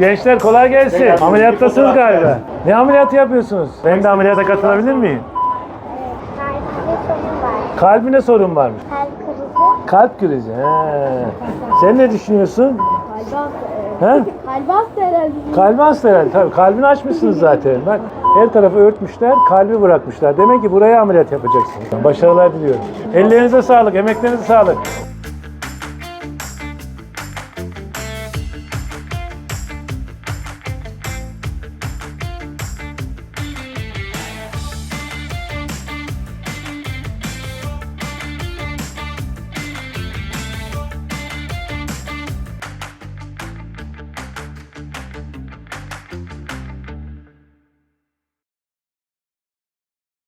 Gençler kolay gelsin. Ameliyattasınız galiba. Ne ameliyatı yapıyorsunuz? Ben de ameliyata katılabilir miyim? Ee, kalbimde sorun var. Kalbine sorun varmış. Kalp krizi. Kalp krizi. He. Sen ne düşünüyorsun? E, he? Kalbi hasta herhalde. Kalbi hasta herhalde. Tabii kalbini açmışsınız zaten. Bak her tarafı örtmüşler, kalbi bırakmışlar. Demek ki buraya ameliyat yapacaksınız. Başarılar diliyorum. Ellerinize sağlık, emeklerinize sağlık.